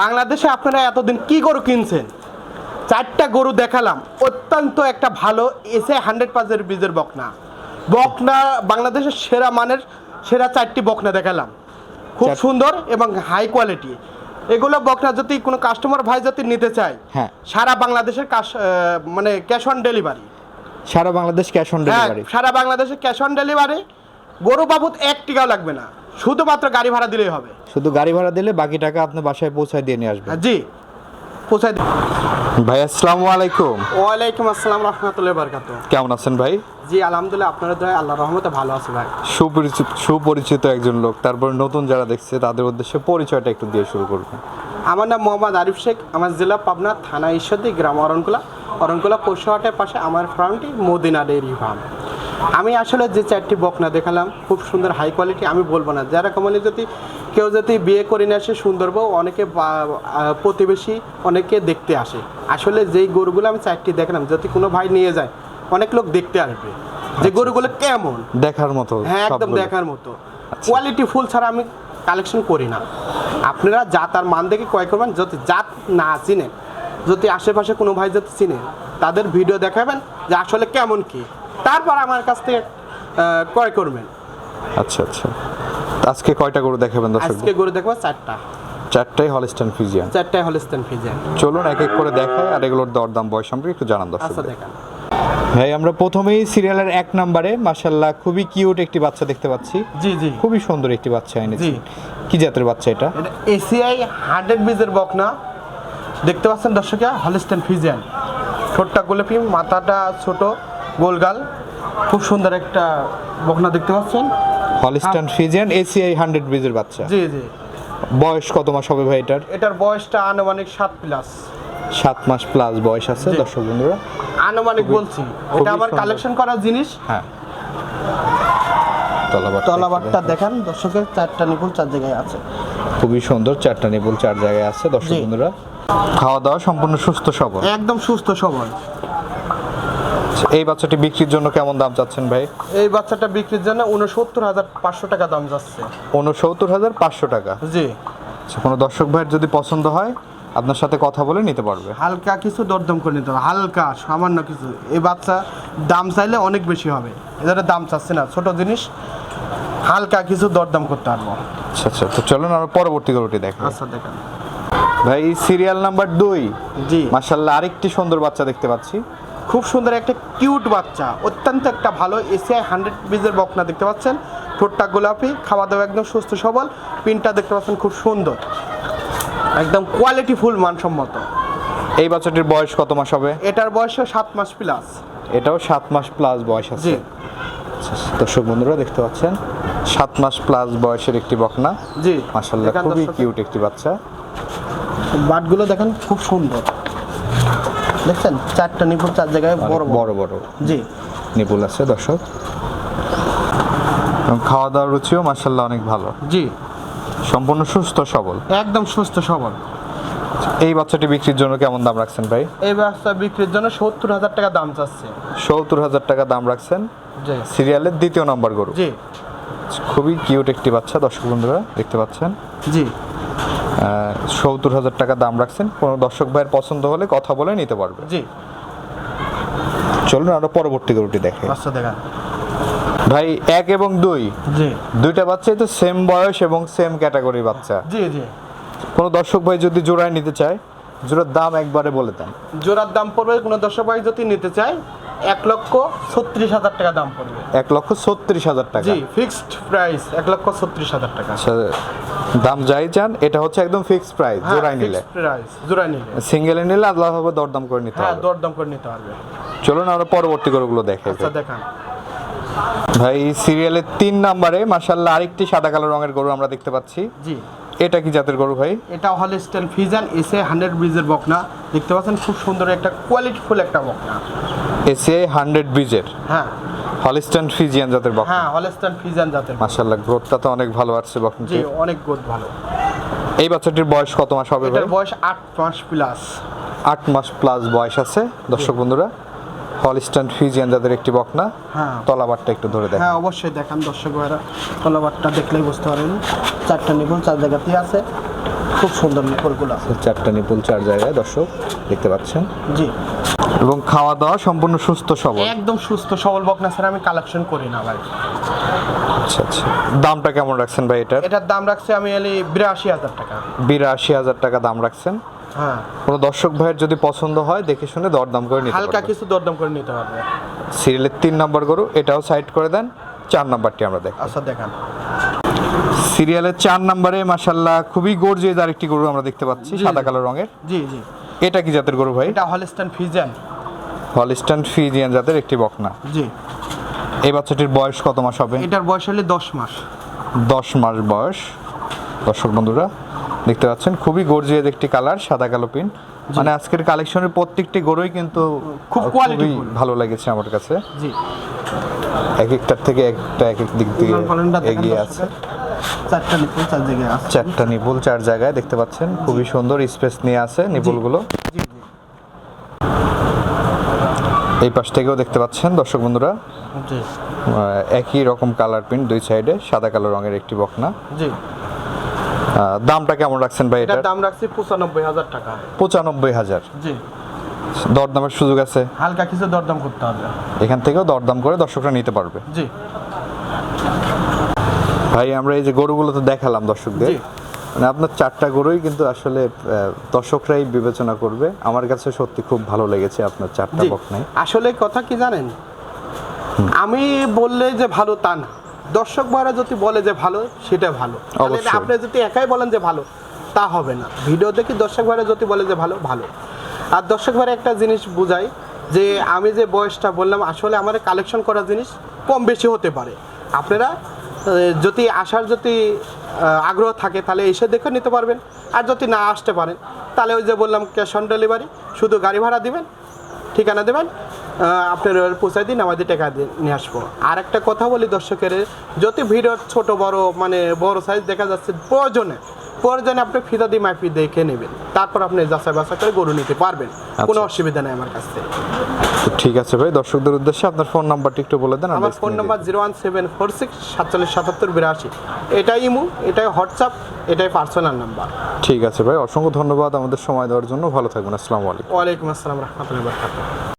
বাংলাদেশে আপনারা এতদিন কি গরু কিনছেন? চারটা গরু দেখালাম অত্যন্ত একটা ভালো এসে হান্ড্রেড পার্সেন্ট বীজের বকনা। বকনা বাংলাদেশের সেরা মানের সেরা চারটি বকনা দেখালাম। খুব সুন্দর এবং হাই কোয়ালিটি এগুলো বকনা যদি কোনো কাস্টমার ভাই যদি নিতে চায় হ্যাঁ। সারা বাংলাদেশের মানে ক্যাশ অন ডেলিভারি সারা বাংলাদেশ ক্যাশ অন ডেলিভারি সারা বাংলাদেশে ক্যাশ অন ডেলিভারি গরু বাবদ এক টিকাও লাগবে না। শুধুমাত্র গাড়ি ভাড়া দিলেই হবে। শুধু গাড়ি ভাড়া দিলে বাকি টাকা আপনি বাসায় পৌঁছায় দিয়ে নিয়ে আসবেন। হ্যাঁ, জি। পৌঁছায়। ভাই আসসালামু আলাইকুম। ওয়ালাইকুম আসসালাম রহমতুল্লাহ বরকাত কেমন আছেন ভাই? জি আলহামদুলিল্লাহ আপনার দয়া আল্লাহ রহমতে ভালো আছে ভাই। সুপরিচিত সুপরিচিত একজন লোক তারপর নতুন যারা দেখছে তাদের উদ্দেশ্যে পরিচয়টা একটু দিয়ে শুরু করবেন আমার নাম মোহাম্মদ আরিফ শেখ আমার জেলা পাবনা থানা ঈশ্বরদী গ্রাম অরণকুলা। অরণকুলা পশুহাটের পাশে আমার ফার্মটি মদিনা ডেয়ারি ফার্ম আমি আসলে যে চারটি বকনা দেখালাম খুব সুন্দর হাই কোয়ালিটি আমি বলব না। যারা কমলে যদি কেউ যদি বিয়ে করে নিয়ে আসে সুন্দর বউ অনেকে প্রতিবেশী অনেকে দেখতে আসে। আসলে যেই গরুগুলো আমি চারটি দেখলাম যদি কোনো ভাই নিয়ে যায় অনেক লোক দেখতে আসবে। যে গরুগুলো কেমন? দেখার মতো হ্যাঁ একদম দেখার মতো। কোয়ালিটি ফুল ছাড়া আমি কালেকশন করি না। আপনারা জাত আর মান দেখে ক্রয় করবেন যদি জাত না চিনেন যদি আশেপাশে কোনো ভাই যদি চিনে তাদের ভিডিও দেখাবেন যে আসলে কেমন কি। তারপর আমার কাছ থেকে ক্রয় করবেন। আচ্ছা আচ্ছা। আজকে কয়টা গরু দেখাবেন দর্শক আজকে গরু দেখব চারটা। চারটাই হলস্টান ফিজিয়ান চারটায় হলিস্তেন ফিজেন চলুন এক এক করে দেখায় আর এগুলোর দরদাম বয়স সম্পর্কে একটু জানান দর্শক আচ্ছা দেখান। ভাই আমরা প্রথমেই সিরিয়ালের এক নম্বরে মাশাল্লাহ খুবই কিউট একটি বাচ্চা দেখতে পাচ্ছি। জি জি। খুবই সুন্দর একটি বাচ্চা এনেছি। জি। কি জাতের বাচ্চা এটা? এসিআই হান্ড্রেড বিজের বকনা। দেখতে পাচ্ছেন দর্শকে হলিস্টেন ফিজিয়ান ঠোঁটটা গোলাপি মাথাটা ছোট। গোলগাল খুব সুন্দর একটা বকনা দেখতে পাচ্ছেন। হলিস্টান ফিজিয়ান এসিআই হান্ড্রেড ব্রিজের বাচ্চা। জি জি। বয়স কত মাস হবে ভাই এটার? এটার বয়সটা আনুমানিক সাত প্লাস সাত মাস প্লাস বয়স আছে দর্শক বন্ধুরা। আনুমানিক বলছি। এটা আমার কালেকশন করার জিনিস। হ্যাঁ। তলাবার তলাবারটা দেখেন দর্শকের চারটা নিপুল চার জায়গায় আছে। খুবই সুন্দর চারটা নিপুল চার জায়গায় আছে দর্শক। বন্ধুরা। খাওয়া দাওয়া সম্পূর্ণ সুস্থ সবল। একদম সুস্থ সবল। এই বাচ্চাটি বিক্রির জন্য কেমন দাম চাচ্ছেন ভাই? এই বাচ্চাটা বিক্রির জন্য উনসত্তর হাজার পাঁচশো টাকা দাম যাচ্ছে। উনসত্তর হাজার পাঁচশো টাকা? জি। আচ্ছা, কোনো দর্শক ভাইয়ের যদি পছন্দ হয় আপনার সাথে কথা বলে নিতে পারবে। হালকা কিছু দরদম করে নিতে হবে হালকা সামান্য কিছু। এই বাচ্চা দাম চাইলে অনেক বেশি হবে। এদের দাম চাচ্ছে না ছোট জিনিস হালকা কিছু দরদাম করতে পারব। আচ্ছা আচ্ছা তো চলুন আমরা পরবর্তী গরুটি দেখেন আচ্ছা দেখেন। ভাই সিরিয়াল নাম্বার দুই। জি। মাসাল্লাহ আরেকটি সুন্দর বাচ্চা দেখতে পাচ্ছি। খুব সুন্দর একটা কিউট বাচ্চা। অত্যন্ত একটা ভালো এসিআই হান্ড্রেড বিজের বকনা দেখতে পাচ্ছেন। ঠোঁটটা গোলাপি খাওয়া দাওয়া একদম সুস্থ সবল পিনটা দেখতে পাচ্ছেন খুব সুন্দর। একদম কোয়ালিটি ফুল মানসম্মত। এই বাচ্চাটির বয়স কত মাস হবে? এটার বয়সও সাত মাস প্লাস এটাও সাত মাস প্লাস বয়স আছে। দর্শক বন্ধুরা দেখতে পাচ্ছেন সাত মাস প্লাস বয়সের একটি বকনা। জি। মাসাল্লাহ খুবই কিউট একটি বাচ্চা। বাটগুলো দেখেন খুব সুন্দর। দেখছেন? চারটা নিপুণ চার জায়গায় বড় বড়। বড় জি। নিপুল আছে দর্শক। খাওয়া দাওয়ার রুচিও মাসাল্লাহ অনেক ভালো। জি। সম্পূর্ণ সুস্থ সবল। একদম সুস্থ সবল। এই বাচ্চাটি বিক্রির জন্য কেমন দাম রাখছেন ভাই? এই বাচ্চা বিক্রির জন্য সত্তর হাজার টাকা দাম চাচ্ছে। সত্তর হাজার টাকা দাম রাখছেন। জি। সিরিয়ালের দ্বিতীয় নম্বর গরু। জি। খুবই কিউট একটি বাচ্চা দর্শক বন্ধুরা দেখতে পাচ্ছেন। জি। সত্তর হাজার টাকা দাম রাখছেন। কোনো দর্শক ভাইয়ের পছন্দ হলে কথা বলে নিতে পারবে। জি। চলুন আরও পরবর্তী গরুটি দেখে। আচ্ছা দেখান। ভাই এক এবং দুই। জি। দুইটা বাচ্চাই তো সেম বয়স এবং সেম ক্যাটাগরির বাচ্চা। জি জি। কোনো দর্শক ভাই যদি জোড়ায় নিতে চায় জোড়ার দাম একবারে বলে দেন। জোড়ার দাম পড়বে কোনো দর্শক ভাই যদি নিতে চায় এক লক্ষ ছত্রিশ হাজার টাকা দাম পড়বে। এক লক্ষ ছত্রিশ হাজার টাকা। জি ফিক্সড প্রাইস এক লক্ষ ছত্রিশ হাজার টাকা। আচ্ছা দাম যাই চান এটা হচ্ছে একদম ফিক্সড প্রাইস হ্যাঁ, জোড়ায় নিলে। প্রাইস জোড়ায় নিলে। সিঙ্গেলে নিলে আলাদাভাবে দরদাম করে নিতে হ্যাঁ হবে। দরদাম করে নিতে পারবে চলুন আমরা পরবর্তী গরুগুলো দেখে আচ্ছা দেখান। ভাই সিরিয়ালের তিন নম্বরে মাসাল্লাহ আরেকটি সাদা কালো রঙের গরু আমরা দেখতে পাচ্ছি। জি। এটা কি জাতের গরু ভাই? এটা হলিস্টেন ফিজান এসে হান্ড্রেড ব্রিজের বকনা। দেখতে পাচ্ছেন খুব সুন্দর একটা কোয়ালিটিফুল একটা বকনা। এসে হান্ড্রেড ব্রিজের হ্যাঁ। হলিস্টান ফিজিয়ান জাতের বক হ্যাঁ হলিস্টেন ফিজান জাতের। মাসাল্লাহ গ্রোথটা তো অনেক ভালো আসছে জি অনেক গোদ ভালো। এই বাচ্চাটির বয়স কত মাস হবে এটার বয়স আট মাস প্লাস আট মাস প্লাস বয়স আছে। দর্শক বন্ধুরা হলিস্টান ফিজিয়ান জাতের একটি বক না হ্যাঁ। তলাবারটা একটু ধরে দেখ হ্যাঁ অবশ্যই দেখান দর্শক ভাইরা। তলাবারটা দেখলেই বুঝতে পারেন চারটা নিপুণ চার জায়গাতেই আছে। খুব সুন্দর নিপলগুলো। চারটা নিপুল চার জায়গায় দর্শক দেখতে পাচ্ছেন। জি। এবং খাওয়া দাওয়া সম্পূর্ণ সুস্থ সবল। একদম সুস্থ সবল বকনা স্যার আমি কালেকশন করি না ভাই। আচ্ছা আচ্ছা। দামটা কেমন রাখছেন ভাই এটার? এটার দাম রাখছি আমি এলি বিরাশি হাজার টাকা। বিরাশি হাজার টাকা দাম রাখছেন? হ্যাঁ। কোনো দর্শক ভাইয়ের যদি পছন্দ হয় দেখে শুনে দরদাম করে নিতে হালকা কিছু দরদাম করে নিতে পারবে সিরিয়ালের তিন নম্বর গরু এটাও সাইড করে দেন। চার নাম্বারটি আমরা দেখ আচ্ছা দেখান। সিরিয়ালের চার নম্বরে মাসাল্লাহ খুবই গর্জিয়াস আরেকটি গরু আমরা দেখতে পাচ্ছি সাদা কালো রঙের। জি জি। এটা কি জাতের গরু ভাই? এটা হলস্টান ফিজেন হলিস্টান ফিজিয়ান জাতের একটি বকনা। জি। এই বাচ্চাটির বয়স কত মাস হবে? এটার বয়স হলে দশ মাস। দশ মাস বয়স। দর্শক বন্ধুরা দেখতে পাচ্ছেন খুবই গর্জিয়াস একটি কালার সাদা কালো পিন মানে আজকের কালেকশনের প্রত্যেকটি গরুই কিন্তু খুব qualityful। ভালো লেগেছে আমার কাছে। জি। এক একটার থেকে একটা এক এক দিক দিয়ে এগিয়ে আছে। চারটা নিপুল চার জায়গায় আছে। চারটা নিপুল চার জায়গায় দেখতে পাচ্ছেন। খুবই সুন্দর স্পেস নিয়ে আছে নিপুলগুলো। এই পাশ থেকেও দেখতে পাচ্ছেন দর্শক বন্ধুরা। একই রকম কালার প্রিন্ট দুই সাইডে সাদা কালো রঙের একটি বকনা। জি। দামটা কেমন রাখছেন ভাই এটার? দাম রাখছি পঁচানব্বই হাজার টাকা। পঁচানব্বই হাজার। জি। দরদামের সুযোগ আছে? হালকা কিছু দরদাম করতে হবে। এখান থেকেও দরদাম করে দর্শকরা নিতে পারবে। জি। ভাই আমরা এই যে গরুগুলো তো দেখালাম দর্শকদের। মানে আপনার চারটা গরুই কিন্তু আসলে দর্শকরাই বিবেচনা করবে। আমার কাছে সত্যি খুব ভালো লেগেছে আপনার চারটা বকনাই আসলে কথা কি জানেন? আমি বললে যে ভালো তা না। দর্শক ভাইরা যদি বলে যে ভালো সেটা ভালো। আপনি যদি একাই বলেন যে ভালো তা হবে না। ভিডিও দেখি দর্শক ভাইরা যদি বলে যে ভালো ভালো। আর দর্শক ভাইরা একটা জিনিস বুঝাই যে আমি যে বয়সটা বললাম আসলে আমার কালেকশন করা জিনিস কম বেশি হতে পারে। আপনারা যদি আসার যদি আগ্রহ থাকে, তাহলে এসে দেখে নিতে পারবেন। আর যদি না আসতে পারেন, তাহলে ওই যে বললাম ক্যাশ অন ডেলিভারি শুধু গাড়ি ভাড়া দেবেন, ঠিকানা দেবেন আপনার পৌঁছায় দিন, আমাদের টাকা দিয়ে নিয়ে আসব। আর একটা কথা বলি দর্শকের, যদি ভিডিও ছোট, বড় মানে বড় সাইজ দেখা যাচ্ছে, প্রয়োজনে প্রয়োজনে আপনি ফিতা দিয়ে মাপি দেখে নেবেন। তারপর আপনি যাচাই বাছাই করে গরু নিতে পারবেন। কোনো অসুবিধা নেই আমার কাছ। ঠিক আছে ভাই দর্শকদের উদ্দেশ্যে আপনার ফোন নাম্বারটি একটু বলে দেন আমার phone number zero one seven four six সাতচল্লিশ সাতাত্তর বিরাশি। এটাই ইমু এটাই হোয়াটসঅ্যাপ এটাই পার্সোনাল নাম্বার। ঠিক আছে ভাই অসংখ্য ধন্যবাদ আমাদের সময় দেওয়ার জন্য। ভালো থাকবেন আসসালামু আলাইকুম। ওয়ালাইকুম আসসালাম রহমতুল্লাহ